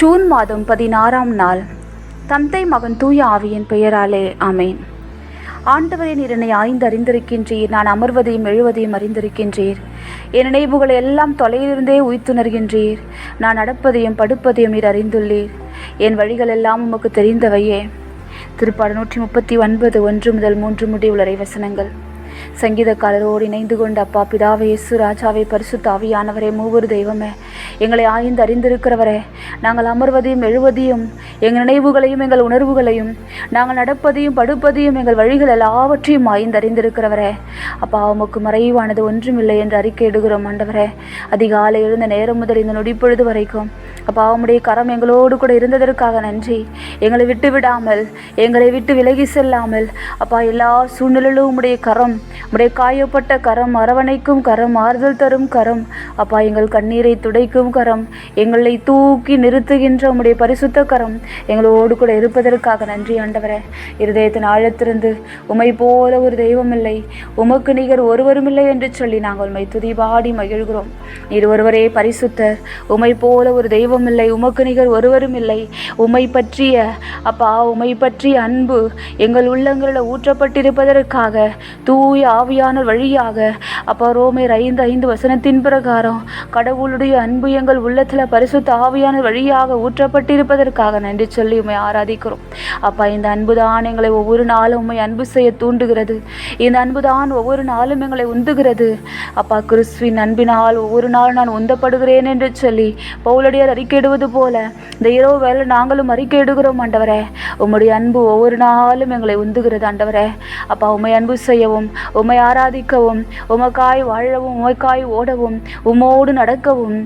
June மாதம் பதினாறாம் நாள். தந்தை மகன் தூய ஆவியின் பெயராலே ஆமேன். ஆண்டவரின் நீர் என்னை ஆய்ந்து அறிந்திருக்கின்றீர் நான் அமர்வதையும் எழுவதையும் அறிந்திருக்கின்றீர். என் நினைவுகளை எல்லாம் தொலையிலிருந்தே உய்த்துணர்கின்றீர். நான் நடப்பதையும் படுப்பதையும் நீர் அறிந்துள்ளீர். என் வழிகள் எல்லாம் உமக்கு தெரிந்தவையே. திருப்பாடு நூற்றி முப்பத்தி ஒன்பது ஒன்று முதல் மூன்று முடிவுள்ள வசனங்கள். சங்கீதக்காரரோடு இணைந்து கொண்ட அப்பா பிதாவே இயேசு ராஜாவே பரிசுத்த ஆவியானவரே மூவர் தெய்வமே எங்களை ஆய்ந்து அறிந்திருக்கிறவரே நாங்கள் அமர்வதையும் எழுவதையும் எங்கள் நினைவுகளையும் எங்கள் உணர்வுகளையும் நாங்கள் நடப்பதையும் படுப்பதையும் எங்கள் வழிகள் எல்லாவற்றையும் ஆய்ந்து அறிந்திருக்கிறவரே. அப்பா உமக்கு மறைவானது ஒன்றுமில்லை என்று அறிக்கை இடுகிறோம் ஆண்டவரே. அதிகாலை எழுந்த நேரம் முதல் இந்த நொடிப்பொழுது வரைக்கும் அப்பா உம்முடைய கரம் எங்களோடு கூட இருந்ததற்காக நன்றி. எங்களை விட்டு விடாமல் எங்களை விட்டு விலகி செல்லாமல் அப்பா எல்லா சூழ்நிலையிலும் உம்முடைய கரம் உம்முடைய காயப்பட்ட கரம் அரவணைக்கும் கரம் ஆறுதல் தரும் கரம் அப்பா எங்கள் கண்ணீரை துடைக்கும் கரம் எங்களை தூக்கி நிறுத்துகின்ற உம்முடைய பரிசுத்த கரம் எங்களோடு கூட இருப்பதற்காக நன்றி ஆண்டவரே. இருதயத்தின் ஆழத்திருந்து உமை போல ஒரு தெய்வம் இல்லை உமக்கு நிகர் ஒருவரும் இல்லை என்று சொல்லி நாங்கள் உண்மை துதிபாடி மகிழ்கிறோம். இது ஒருவரே பரிசுத்தர் உமை போல ஒரு தெய்வம் இல்லை உமக்கு நிகர் ஒருவரும் இல்லை. உமை பற்றிய அப்பா உமை பற்றிய அன்பு எங்கள் உள்ளங்களில் ஊற்றப்பட்டிருப்பதற்காக தூய ஆவியான வழியாக. அப்பா ரோமேர் ஐந்து ஐந்து வசனத்தின் பிரகாரம் கடவுளுடைய அன்பு எங்கள் உள்ளத்தில் பரிசுத்த ஆவியான வழியாக ஊற்றப்பட்டிருப்பதற்காக நன்றி சொல்லி உண்மை ஆராதிக்கிறோம். அப்பா இந்த அன்பு தான் எங்களை ஒவ்வொரு நாளும் உண்மை அன்பு செய்ய தூண்டுகிறது. இந்த அன்பு தான் ஒவ்வொரு நாளும் எங்களை உந்துகிறது. அப்பா கிறிஸ்துவின் அன்பினால் ஒவ்வொரு நாள் நான் உந்தப்படுகிறேன் என்று சொல்லி பவுலடியார் அறிக்கையிடுவது போல இந்த இரவு வேலை நாங்களும் அறிக்கையிடுகிறோம் ஆண்டவரே. உம்முடைய அன்பு ஒவ்வொரு நாளும் எங்களை உந்துகிறது ஆண்டவரே. அப்பா உம்மை அன்பு செய்யவும் உம்மை ஆராதிக்கவும் உமக்காய் வாழவும் உமக்காய் ஓடவும் உம்மோடு நடக்கவும்.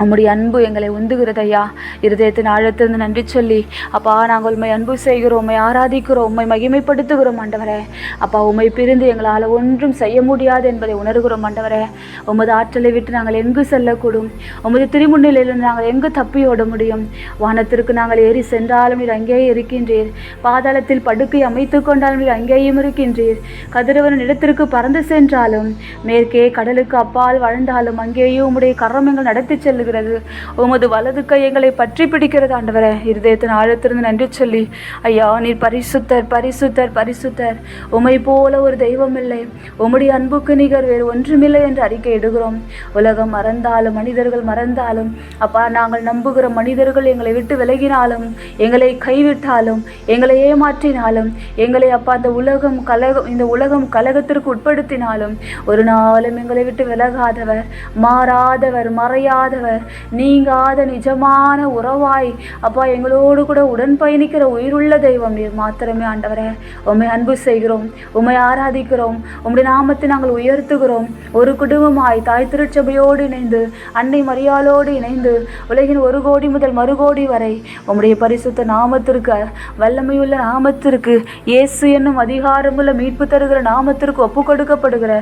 உம்முடைய அன்பு எங்களை உந்துகிறது ஐயா. இருதயத்தின் ஆழத்திலிருந்து நன்றி சொல்லி அப்பா நாங்கள் உண்மை அன்பு செய்கிறோம் உண்மை ஆராதிக்கிறோம் உண்மை மகிமைப்படுத்துகிறோம் ஆண்டவரே. அப்பா உண்மை பிரிந்து எங்களால் ஒன்றும் செய்ய முடியாது என்பதை உணர்கிறோம் ஆண்டவரே. உமது ஆற்றலை விட்டு நாங்கள் எங்கு செல்லக்கூடும்? உமது திருமுன்னிலையில் நாங்கள் எங்கு தப்பி ஓட முடியும்? வானத்திற்கு நாங்கள் ஏறி சென்றாலும் நீர் அங்கேயே இருக்கின்றீர். பாதாளத்தில் படுக்கை அமைத்து கொண்டாலும் நீர் அங்கேயும் இருக்கின்றீர். கதிரவன் இடத்திற்கு பறந்து சென்றாலும் மேற்கே கடலுக்கு அப்பால் வாழ்ந்தாலும் அங்கேயும் உம்முடைய கரம் எங்கள் நடத்தி வருகிறது உமது வலது கை எங்களை பற்றி பிடிக்கிறது ஆண்டவரே. இருதயத்தின் ஆழத்திலிருந்து நன்றி சொல்லி ஐயா நீர் பரிசுத்தர் பரிசுத்தர் பரிசுத்தர். உமை போல ஒரு தெய்வம் இல்லை உம்முடைய அன்புக்கு நிகர் வேறு ஒன்றுமில்லை என்று அறிக்கை இடுகிறோம். உலகம் மறந்தாலும் மனிதர்கள் மறந்தாலும் அப்பா நாங்கள் நம்புகிற மனிதர்கள் எங்களை விட்டு விலகினாலும் எங்களை கைவிட்டாலும் எங்களை ஏமாற்றினாலும் எங்களை அப்பா அந்த உலகம் கலகம் இந்த உலகம் கலகத்திற்கு உட்படுத்தினாலும் ஒரு நாளும் எங்களை விட்டு விலகாதவர் மாறாதவர் மறையாதவர். நீங்காத நிஜமான உறவாய். அப்பா எங்களோடு கூட உடன் பயணிக்கிற உயிருள்ள தெய்வம் நீர் மாத்திரமே ஆண்டவரே. உம்மை அன்பு செய்கிறோம் உண்மை ஆராதிக்கிறோம் உம்முடைய நாமத்தை நாங்கள் உயர்த்துகிறோம். ஒரு குடும்பமாய் தாய் திருச்சபையோடு இணைந்து அன்னை மரியாளோடு இணைந்து உலகின் ஒரு கோடி முதல் மறுகோடி வரை உம்முடைய பரிசுத்த நாமத்திற்கு வல்லமையுள்ள நாமத்திற்கு இயேசு என்னும் அதிகாரமுள்ள மீட்பு தருகிற நாமத்திற்கு ஒப்பு கொடுக்கப்படுகிற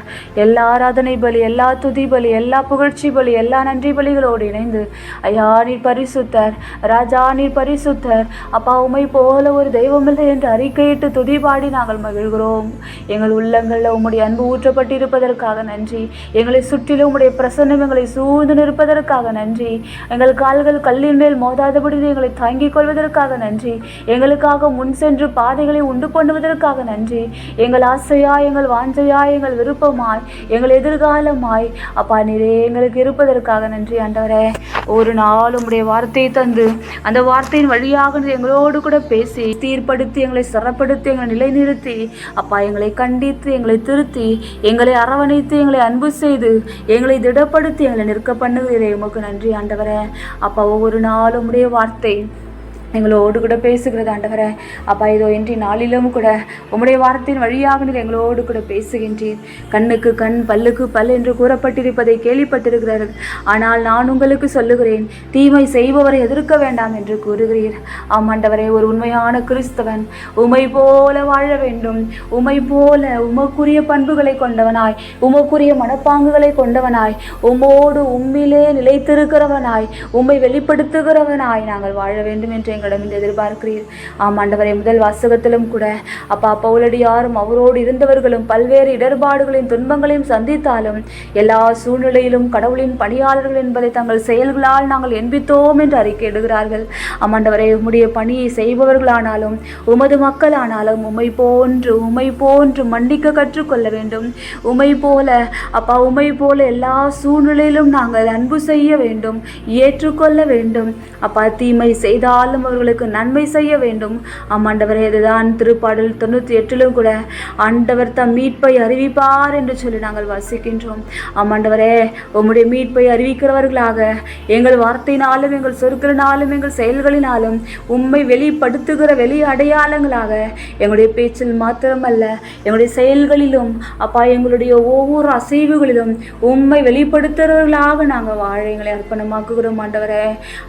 எல்லா ஆராதனை பலி எல்லா துதி பலி எல்லா புகழ்ச்சி பலி எல்லா நன்றி பலிகளோடு இணைந்து ஐயா நீர் பரிசுத்தர் ராஜா நீர் பரிசுத்தர் அப்பா உமை போல ஒரு தெய்வமில்லை என்று அறிக்கையிட்டு துதி பாடி நாங்கள் மகிழ்கிறோம். எங்கள் உள்ளங்களில் உம்முடைய அன்பு ஊற்றப்பட்டிருப்பதற்காக நன்றி. எங்களை சுற்றிலும் உம்முடைய பிரசன்னம் எங்களை சூழ்ந்து நிற்பதற்காக நன்றி. எங்கள் கால்கள் கல்லின் மேல் மோதாதபடி எங்களை தாங்கிக் கொள்வதற்காக நன்றி. எங்களுக்காக முன் சென்று பாதைகளை உண்டு பண்ணுவதற்காக நன்றி. எங்கள் ஆசையா எங்கள் வாஞ்சையா எங்கள் விருப்பமாய் எங்கள் எதிர்காலமாய் அப்பா நீரே எங்களுக்கு இருப்பதற்காக நன்றி. ஆண்டவரே ஒரு நாள் உம்முடைய வார்த்தையை தந்து அந்த வார்த்தையின் வழியாக எங்களோடு கூட பேசி தீர்ப்படுத்தி எங்களை சிறப்படுத்தி எங்களை நிலைநிறுத்தி அப்பா எங்களை கண்டித்து எங்களை திருத்தி எங்களை அரவணைத்து எங்களை அன்பு செய்து எங்களை திடப்படுத்தி எங்களை நிற்க பண்ணுகிறே உமக்கு நன்றி ஆண்டவரே. அப்பா ஒவ்வொரு நாளும் உடைய வார்த்தை எங்களோடு கூட பேசுகிறது ஆண்டவரே. அப்பா இதோ இன்றி நாளிலும் கூட உம்முடைய வார்த்தையின் வழியாக நீர் எங்களோடு கூட பேசுகின்றீர். கண்ணுக்கு கண் பல்லுக்கு பல் என்று கூறப்பட்டிருப்பதை கேள்விப்பட்டிருக்கிறார்கள். ஆனால் நான் உங்களுக்கு சொல்லுகிறேன் தீமை செய்பவரை எதிர்க்க வேண்டாம் என்று கூறுகிறீர். ஆம் ஆண்டவரே ஒரு உண்மையான கிறிஸ்தவன் உமை போல வாழ வேண்டும். உமை போல உமக்குரிய பண்புகளை கொண்டவனாய் உமக்குரிய மனப்பாங்குகளை கொண்டவனாய் உம்மோடு உம்மிலே நிலைத்திருக்கிறவனாய் உம்மை வெளிப்படுத்துகிறவனாய் நாங்கள் வாழ வேண்டும் என்று எங்களிடம் எதிர்பார்க்கிறீர். ஆம் ஆண்டவரே முதல் வாசகத்திலும் கூட அப்பா பவுலடியாரும் அவரோடு இருந்தவர்களும் பல்வேறு இடர்பாடுகளின் துன்பங்களையும் சந்தித்தாலும் எல்லா சூழ்நிலையிலும் கடவுளின் பணியாளர்கள் என்பதை தங்கள் செயல்களால் நாங்கள் என்பித்தோம் என்று அறிக்கையிடுகிறார்கள் ஆமாண்டவரை உம்முடைய பணியை செய்பவர்களானாலும் உமது மக்களானாலும் உமை போன்று உமை போன்று மன்னிக்க கற்றுக்கொள்ள வேண்டும். உமை போல அப்பா உமை போல எல்லா சூழ்நிலையிலும் நாங்கள் அன்பு செய்ய வேண்டும் ஏற்றுக்கொள்ள வேண்டும். அப்பா தீமை செய்தாலும் அவர்களுக்கு நன்மை செய்ய வேண்டும். ஆமாண்டவரே இதுதான் திருப்பாடல் தொண்ணூற்றி எட்டிலும் கூட. ஆண்டவர் தம் மீட்பை அறிவிப்பார் என்று சொல்லி நாங்கள் வாசிக்கின்றோம். ஆமாண்டவரே உம்முடைய மீட்பை அறிவிக்கிறவர்களாக எங்கள் வார்த்தையினாலும் எங்கள் சொற்களினாலும் எங்கள் செயல்களினாலும் உண்மை வெளிப்படுத்துகிற வெளி அடையாளங்களாக எங்களுடைய பேச்சில் மாத்திரமல்ல எங்களுடைய செயல்களிலும் அப்பா எங்களுடைய ஒவ்வொரு அசைவுகளிலும் உண்மை வெளிப்படுத்துகிறவர்களாக நாங்கள் வாழ எங்களை அர்ப்பணமாக்குகிறோம் ஆண்டவரே.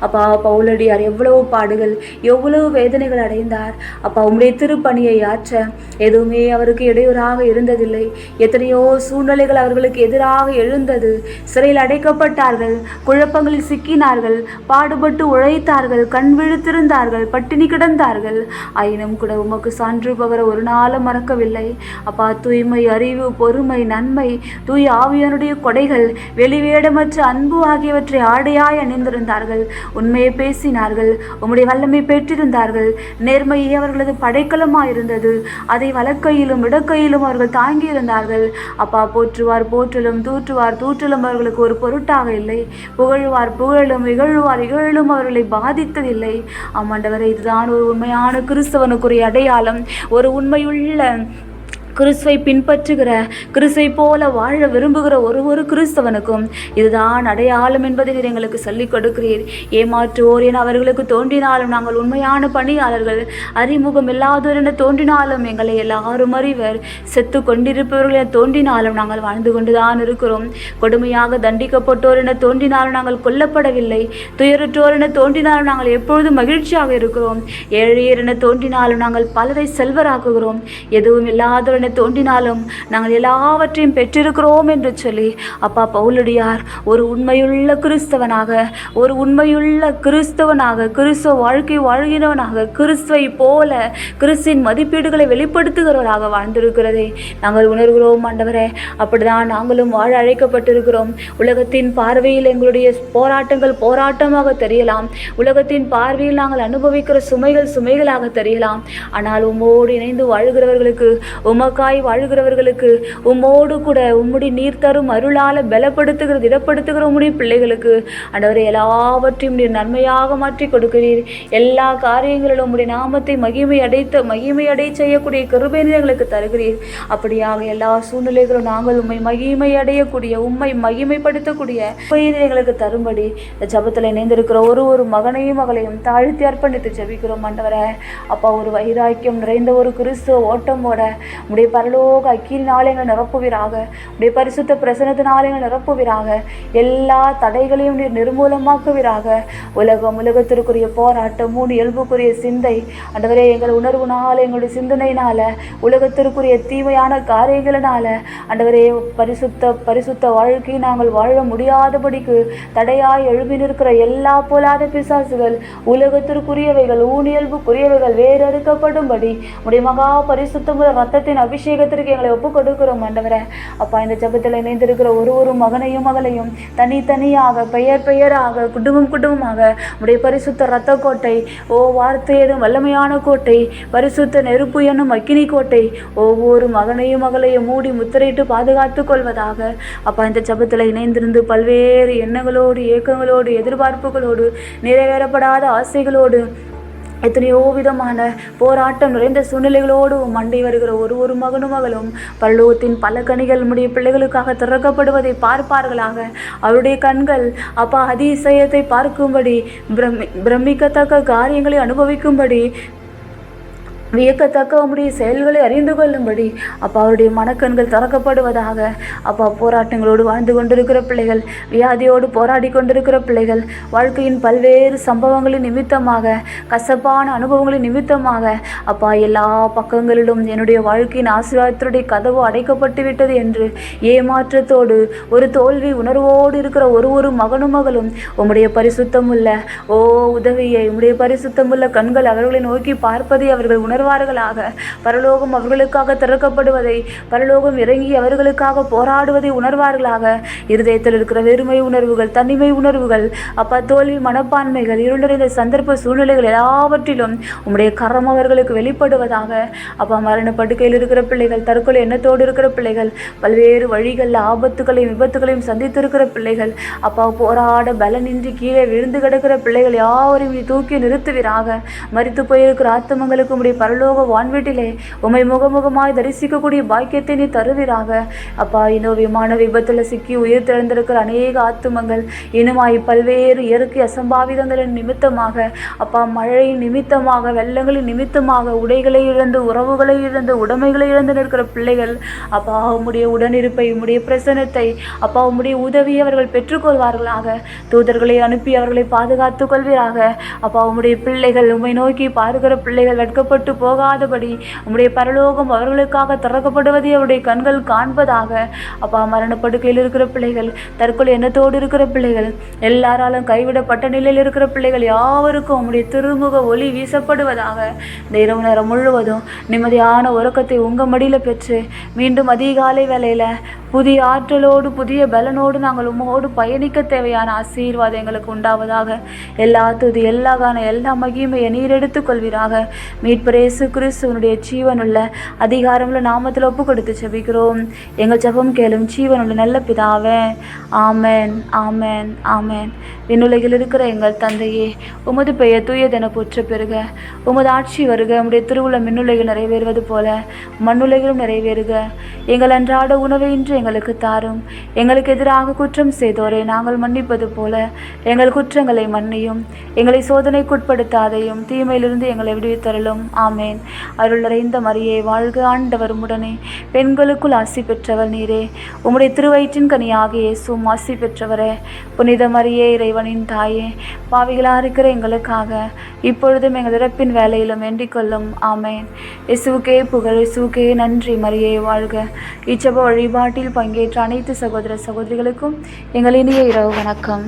அப்பா பவுலடியார் எவ்வளவு பாடுகள் எவ்வளவு வேதனைகள் அடைந்தார். அப்பா உம்முடைய திருப்பணியை ஆற்ற எதுவுமே அவருக்கு இடையூறாக இருந்ததில்லை. எத்தனையோ சூழ்நிலைகள் அவர்களுக்கு எதிராக எழுந்தது. சிறையில் அடைக்கப்பட்டார்கள் குழப்பங்களில் சிக்கினார்கள் பாடுபட்டு உழைத்தார்கள் கண் விழித்திருந்தார்கள் பட்டினி கிடந்தார்கள். ஆயினும் கூட உமக்கு சான்று பகர ஒரு நாளும் மறக்கவில்லை. அப்பா தூய்மை அறிவு பொறுமை நன்மை தூய் ஆவியனுடைய கொடைகள் வெளிவேடமற்ற அன்பு ஆகியவற்றை ஆடையாய் அணிந்திருந்தார்கள். உண்மையை பேசினார்கள். உம்முடைய வல்லமை பெற்றிருந்தார்கள். நேர்மையே அவர்களது படைக்கலமாயிருந்தது. அதை வழக்கையிலும் இடக்கையிலும் அவர்கள் தாங்கியிருந்தார்கள். அப்பா போற்றுவார் போற்றலும் தூற்றுவார் தூற்றலும் அவர்களுக்கு ஒரு பொருட்டாக இல்லை. புகழ்வார் புகழும் இகழ்வார் இகழும் அவர்களை பாதித்ததில்லை. ஆமாண்டவரை இதுதான் ஒரு உண்மையான கிறிஸ்தவனுக்குரிய அடையாளம். ஒரு உண்மையுள்ள கிறிஸ்துவை பின்பற்றுகிற கிறிஸ்துவை போல வாழ விரும்புகிற ஒரு ஒரு கிறிஸ்தவனுக்கும் இதுதான் அடையாளம் என்பதை நீர் எங்களுக்கு சொல்லிக் கொடுக்கிறீர். ஏமாற்றுவோர் என அவர்களுக்கு தோன்றினாலும் நாங்கள் உண்மையான பணியாளர்கள் அறிமுகம் இல்லாதோர் என தோன்றினாலும் எங்களை எல்லாரும் அறிவர். செத்து கொண்டிருப்பவர்கள் என தோன்றினாலும் நாங்கள் வாழ்ந்து கொண்டுதான் இருக்கிறோம். கொடுமையாக தண்டிக்கப்பட்டோர் என தோன்றினாலும் நாங்கள் கொல்லப்படவில்லை. துயருற்றோர் என தோன்றினாலும் நாங்கள் எப்பொழுதும் மகிழ்ச்சியாக இருக்கிறோம். ஏழையர் என தோன்றினாலும் நாங்கள் பலரை செல்வராக்குகிறோம். எதுவும் இல்லாதோர் என தோன்றினாலும் நாங்கள் எல்லாவற்றையும் பெற்றிருக்கிறோம் என்று சொல்லி அப்பா பவுலடியார் ஒரு உண்மையுள்ள கிறிஸ்தவனாக ஒரு உண்மையுள்ள கிறிஸ்தவனாக கிறிஸ்துவ வாழ்க்கை வாழ்கிறவனாக கிறிஸ்துவை போல கிறிஸ்தின் மதிப்பீடுகளை வெளிப்படுத்துகிறவராக வாழ்ந்திருக்கிறதை நாங்கள் உணர்கிறோம் ஆண்டவரே. அப்படிதான் நாங்களும் வாழ அழைக்கப்பட்டிருக்கிறோம். உலகத்தின் பார்வையில் எங்களுடைய போராட்டங்கள் போராட்டமாக தெரியலாம். உலகத்தின் பார்வையில் நாங்கள் அனுபவிக்கிற சுமைகள் சுமைகளாக தெரியலாம். ஆனால் உம்மோடு இணைந்து வாழ்கிறவர்களுக்கு உமக்காய் வாழ்கிறவர்களுக்கு உம்மோடு கூட உம்முடைய நீர் தரும் அருளால பலப்படுத்துகிற திடப்படுத்துகிற உம்முடைய பிள்ளைகளுக்கு அண்டவரை எல்லாவற்றையும் நீர் நன்மையாக மாற்றி கொடுக்கிறீர். எல்லா காரியங்களிலும் உம்முடைய நாமத்தை மகிமை அடைத்த மகிமை அடை செய்யக்கூடிய கிருபை எங்களுக்கு தருகிறீர். அப்படியாக எல்லா சூழ்நிலைகளும் நாங்கள் உம்மை மகிமை அடையக்கூடிய உம்மை மகிமைப்படுத்தக்கூடிய எங்களுக்கு தரும்படி இந்த ஜபத்தில் இணைந்திருக்கிற ஒரு ஒரு மகனையும் மகளையும் தாழ்த்தி அர்ப்பணித்து ஜெபிக்கிறோம் மண்டவரை அப்பா ஒரு வைராக்கியம் நிறைந்த ஒரு கிறிஸ்துவ ஓட்டமோட உடைய பரலோக அக்கினால் எங்களை நிரப்புவீராக. உடைய பரிசுத்த பிரசனத்தினால் எங்களை நிரப்புவீராக. எல்லா தடைகளையும் நீர் நிர்மூலமாக்குவீராக. உலகம் உலகத்திற்குரிய போராட்டம் மூணு இயல்புக்குரிய சிந்தை. அன்றவரே எங்கள் உணர்வுனால் எங்களுடைய சிந்தனையினால் உலகத்திற்குரிய தீமையான காரியங்களினால் அன்றவரே பரிசுத்த பரிசுத்த வாழ்க்கையை நாங்கள் வாழ முடியாதபடிக்கு தடையாய் எழுப்பி நிற்கிற எல்லா போலாத பிசாசுகள் உலகத்திற்குரியவைகள் ஊனியல்புக்குரியவைகள் வேறறுக்கப்படும்படி உடைய மகா பரிசுத்தமுள்ள ரத்தத்தின் அபிஷேகத்திற்கு எங்களை ஒப்பு கொடுக்கிறோம் ஆண்டவரே. அப்பா இந்த ஜபத்தில் இணைந்திருக்கிற ஒரு ஒரு மகனையும் மகளையும் தனித்தனியாக பெயர் பெயராக குடும்பம் குடும்பமாக உடைய பரிசுத்த இரத்த கோட்டை ஓ வார்த்தை வல்லமையான கோட்டை பரிசுத்த நெருப்பு என்னும் அக்கினி கோட்டை ஒவ்வொரு மகனையும் மகளையும் மூடி முத்திரையிட்டு பாதுகாத்துக் கொள்வதாக. அப்பா இந்த ஜபத்தில் இணைந்திருந்து பல்வேறு எண்ணங்களோடு ஏக்கங்களோடு எதிர்பார்ப்புகளோடு நிறைவேறப்படாத ஆசைகளோடு எத்தனையோ விதமான போராட்டம் நிறைந்த சூழ்நிலைகளோடு மண்டை வருகிற ஒரு ஒரு மகனும் மகளும் பல்லோகத்தின் பல கனிகள் நம்முடைய பிள்ளைகளுக்காக திறக்கப்படுவதை பார்ப்பார்களாக. அவருடைய கண்கள் அப்பா அதிசயத்தை பார்க்கும்படி பிரமி பிரமிக்கத்தக்க காரியங்களை அனுபவிக்கும்படி வியக்கத்தக்க உம்முடைய செயல்களை அறிந்து கொள்ளும்படி அப்பா அவருடைய மனக்கண்கள் திறக்கப்படுவதாக. அப்பா போராட்டங்களோடு வாழ்ந்து கொண்டிருக்கிற பிள்ளைகள் வியாதியோடு போராடி கொண்டிருக்கிற பிள்ளைகள் வாழ்க்கையின் பல்வேறு சம்பவங்களின் நிமித்தமாக கசப்பான அனுபவங்களின் நிமித்தமாக அப்பா எல்லா பக்கங்களிலும் என்னுடைய வாழ்க்கையின் ஆசீர்வாதத்துடைய கதவு அடைக்கப்பட்டு விட்டது என்று ஏமாற்றத்தோடு ஒரு தோல்வி உணர்வோடு இருக்கிற ஒரு ஒரு மகனும் மகளும் உம்முடைய பரிசுத்தமுள்ள ஓ உதவியை உம்முடைய பரிசுத்தமுள்ள கண்கள் அவர்களை நோக்கி பார்ப்பதை அவர்கள் உணர்வார்களாக பரலோகம் அவர்களுக்காக திறக்கப்படுவதை பரலோகம் இறங்கி அவர்களுக்காக போராடுவதை உணர்வார்களாக. இருதயத்தில் இருக்கிற வெறுமை உணர்வுகள் தனிமை உணர்வுகள் அப்பா தோல்வி மனப்பான்மைகள் இருண்டறிந்த சந்தர்ப்ப சூழ்நிலைகள் எல்லாவற்றிலும் உம்முடைய கரம் அவர்களுக்கு வெளிப்படுவதாக. அப்பா மரண படுக்கையில் இருக்கிற பிள்ளைகள் தற்கொலை எண்ணத்தோடு இருக்கிற பிள்ளைகள் பல்வேறு வழிகளில் ஆபத்துகளையும் விபத்துகளையும் சந்தித்திருக்கிற பிள்ளைகள் அப்பா போராட பலனின்றி கீழே விழுந்து கிடக்கிற பிள்ளைகள் யாவரையும் தூக்கி நிறுத்துவீராக. மறித்து போயிருக்கிற ஆத்தமங்களுக்கு உடைய பரலோக வான்வீட்டிலே உம்மை முகமுகமாய் தரிசிக்கக்கூடிய பாக்கியத்தை நீ தருவீராக. அப்பா இன்னும் விமான விபத்தில் சிக்கி உயிர் திறந்திருக்கிற அநேக ஆத்துமங்கள் இனுமாய் பல்வேறு இயற்கை அசம்பாவிதங்களின் நிமித்தமாக அப்பா மழையின் நிமித்தமாக வெள்ளங்களின் நிமித்தமாக உடைகளை இழந்து உறவுகளை இழந்து உடைமைகளை இழந்து நிற்கிற பிள்ளைகள் அப்பா உம்முடைய உடனிருப்பை உம்முடைய பிரசனத்தை அப்பா உம்முடைய உதவியை அவர்கள் பெற்றுக்கொள்வார்களாக. தூதர்களை அனுப்பி அவர்களை பாதுகாத்துக் கொள்வீராக. அப்பா உம்முடைய பிள்ளைகள் உம்மை நோக்கி பார்க்கிற பிள்ளைகள் வெட்கப்பட்டு போகாதபடி உம்முடைய பரலோகம் அவர்களுக்காக திறக்கப்படுவதை அவருடைய கண்கள் காண்பதாக. அப்பா மரணப்படுக்கையில் இருக்கிற பிள்ளைகள் தற்கொலை எண்ணத்தோடு இருக்கிற பிள்ளைகள் எல்லாராலும் கைவிடப்பட்ட நிலையில் இருக்கிற பிள்ளைகள் யாவருக்கும் உம்முடைய திருமுக ஒளி வீசப்படுவதாக. இந்த இரவு நேரம் முழுவதும் நிம்மதியான உறக்கத்தை உங்கள் மடியில் பெற்று மீண்டும் அதிகாலை வேலையில் புதிய ஆற்றலோடு புதிய பலனோடு நாங்கள் உம்மோடு பயணிக்க தேவையான ஆசீர்வாதம் எங்களுக்கு உண்டாவதாக. எல்லா துதி எல்லா கான எல்லா மகிமையை நீர் எடுத்துக்கொள்வீராக. மீட்பரே இயேசு கிறிஸ்துவனுடைய ஜீவனுள்ள அதிகாரமுள்ள நாமத்தில் ஒப்பு கொடுத்து செபிக்கிறோம் எங்கள் ஜபம் கேளும் ஜீவனுள்ள நல்ல பிதாவே ஆமேன் ஆமேன் ஆமேன். விண்ணுலகில் இருக்கிற எங்கள் தந்தையே உமது பெயர் தூயதென போற்ற பெறுக. உமது ஆட்சி வருக உம்முடைய திருவுள்ள மின்னுலகில் நிறைவேறுவது போல மண்ணுலகிலும் நிறைவேறுக. எங்கள் அன்றாட உணவை இன்று எங்களுக்கு தாரும். எங்களுக்கு எதிராக குற்றம் செய்தோரை நாங்கள் மன்னிப்பது போல எங்கள் குற்றங்களை மன்னியும். எங்களை சோதனைக்குட்படுத்தாதையும் தீமையிலிருந்து எங்களை விடுவித்தருளும். ஆமேன். அருளரை இந்த மரியே வாழ்க ஆண்டவர் உடனே பெண்களுக்குள் ஆசி பெற்றவர் நீரே. உம்முடைய திருவயிற்றின் கனியாக இயேசும் ஆசி பெற்றவரே. புனித மரியே இறைவனின் தாயே பாவிகளாக இருக்கிற எங்களுக்காக இப்பொழுதும் எங்கள் இறப்பின் வேலையிலும் வேண்டிக்கொள்ளும் ஆமேன். இசுவுக்கே புகழ் இசுவுக்கே நன்றி மரியே வாழ்க. இச்சப வழிபாட்டில் பங்கேற்ற அனைத்து சகோதர சகோதரிகளுக்கும் எங்கள் இனிய இரவு வணக்கம்.